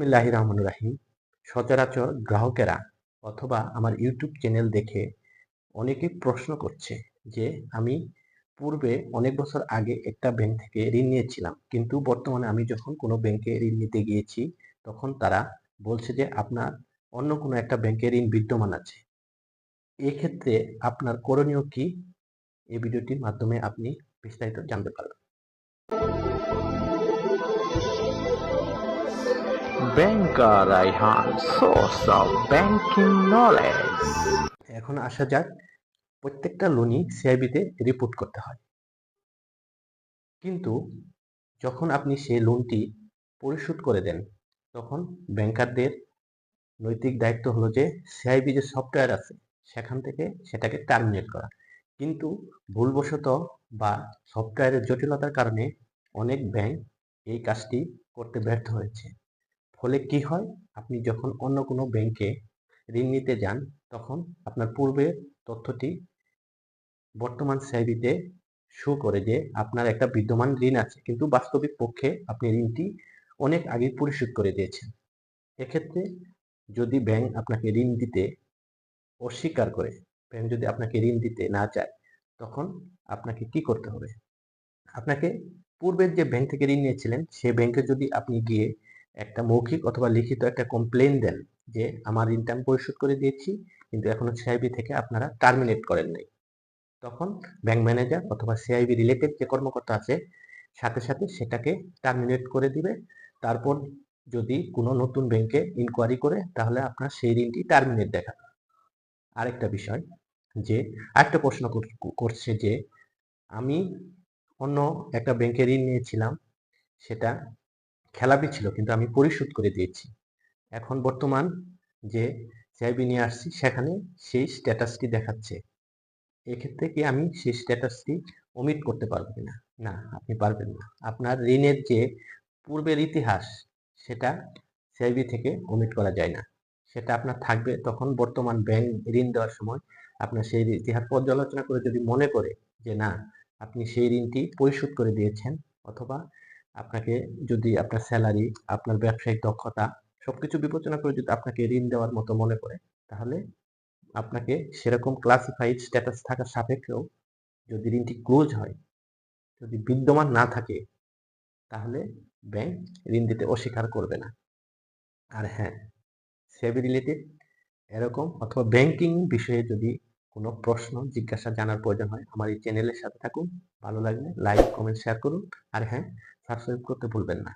বিসমিল্লাহ রহমান রাহিম সচরাচর গ্রাহকেরা অথবা আমার ইউটিউব চ্যানেল দেখে অনেকে প্রশ্ন করছে যে, আমি পূর্বে অনেক বছর আগে একটা ব্যাংক থেকে ঋণ নিয়েছিলাম, কিন্তু বর্তমানে আমি যখন কোনো ব্যাংকে ঋণ নিতে গিয়েছি, তখন তারা বলছে যে, আপনার অন্য কোনো একটা ব্যাংকে ঋণ বিদ্যমান আছে। এক্ষেত্রে আপনার করণীয় কি? এই ভিডিওটির মাধ্যমে আপনি বিস্তারিত জানতে পারবেন। Banker Raihan, source of banking knowledge. এখন আসা যাক প্রত্যেকটা লোনই সিআইবিতে রিপোর্ট করতে হয়। কিন্তু যখন আপনি সেই লোনটি পরিশোধ করে দেন তখন ব্যাংকারদের নৈতিক দায়িত্ব হলো যে সিআইবি যে সফটওয়্যার আছে সেখান থেকে সেটাকে টার্মিনেট করা। কিন্তু ভুলবশত বা সফটওয়্যারের জটিলতার কারণে অনেক ব্যাংক এই কাজটি করতে ব্যর্থ হয়েছে। ফলে কি হয়? আপনি যখন অন্য কোনো ব্যাংকে ঋণ নিতে যান, তখন আপনার পূর্বের তথ্যটি বর্তমান সিআইবিতে শো করে যে আপনার একটা বিদ্যমান ঋণ আছে। কিন্তু বাস্তবিক পক্ষে আপনি ঋণটি অনেক আগে পরিশোধ করে দিয়েছেন। এক্ষেত্রে যদি ব্যাংক আপনাকে ঋণ দিতে অস্বীকার করে ব্যাংক যদি আপনাকে ঋণ দিতে না চায়, তখন আপনাকে কি করতে হবে? আপনাকে পূর্বের যে ব্যাংক থেকে ঋণ নিয়েছিলেন, সে ব্যাংকে যদি আপনি গিয়ে একটা মৌখিক অথবা লিখিত একটা কমপ্লেন দেন যে, আমার আমি পরিশোধ করে দিয়েছি, কিন্তু এখনও সিআইবি থেকে আপনারা টার্মিনেট করেন নাই। তখন ব্যাংক ম্যানেজার অথবা সিআইবি রিলেটেড যে কর্মকর্তা আছে, সাথে সাথে সেটাকে টার্মিনেট করে দিবে। তারপর যদি কোনো নতুন ব্যাংকে ইনকোয়ারি করে, তাহলে আপনার সেই ঋণটি টার্মিনেট দেখাবে। আরেকটা বিষয় যে, আরেকটা প্রশ্ন কর- করছে যে, আমি অন্য একটা ব্যাংকে ঋণ নিয়েছিলাম, সেটা খেলাপি ছিল, কিন্তু আমি পরিশোধ করে দিয়েছি। এখন বর্তমান যে সিআইবি নিয়ে আসছি, সেখানে সেই স্ট্যাটাসটি দেখাচ্ছে। এক্ষেত্রে কি আমি সেই স্ট্যাটাসটি ওমিট করতে পারব কিনা? না, আপনি পারবেন না। আপনার ঋণের যে পূর্বের ইতিহাস, সেটা সিআইবি থেকে ওমিট করা যায় না। সেটা আপনার থাকবে তখন বর্তমান ব্যাংক ঋণ দেওয়ার সময়। আপনার সেই ইতিহাস পর্যালোচনা করে যদি মনে করে যে না, আপনি সেই ঋণটি পরিশোধ করে দিয়েছেন, অথবা আপনাকে যদি আপনার স্যালারি আপনার ব্যবসায়িক দক্ষতা সবকিছু বিবেচনা করে যদি আপনাকে ঋণ দেওয়ার মতো মনে করে, তাহলে আপনাকে সেরকম ক্লাসিফাইড স্ট্যাটাস থাকার সাপেক্ষেও যদি ঋণটি ক্লোজ হয়, যদি বিদ্যমান না থাকে, তাহলে ব্যাংক ঋণ দিতে অস্বীকার করবে না। আর হ্যাঁ সেবি রিলেটেড এরকম অথবা ব্যাংকিং বিষয়ে যদি কোনো প্রশ্ন, জিজ্ঞাসা জানার প্রয়োজন হয়, আমার এই চ্যানেলের সাথে থাকুন, ভালো লাগলে লাইক কমেন্ট শেয়ার করুন, আর হ্যাঁ সাবস্ক্রাইব করতে ভুলবেন না।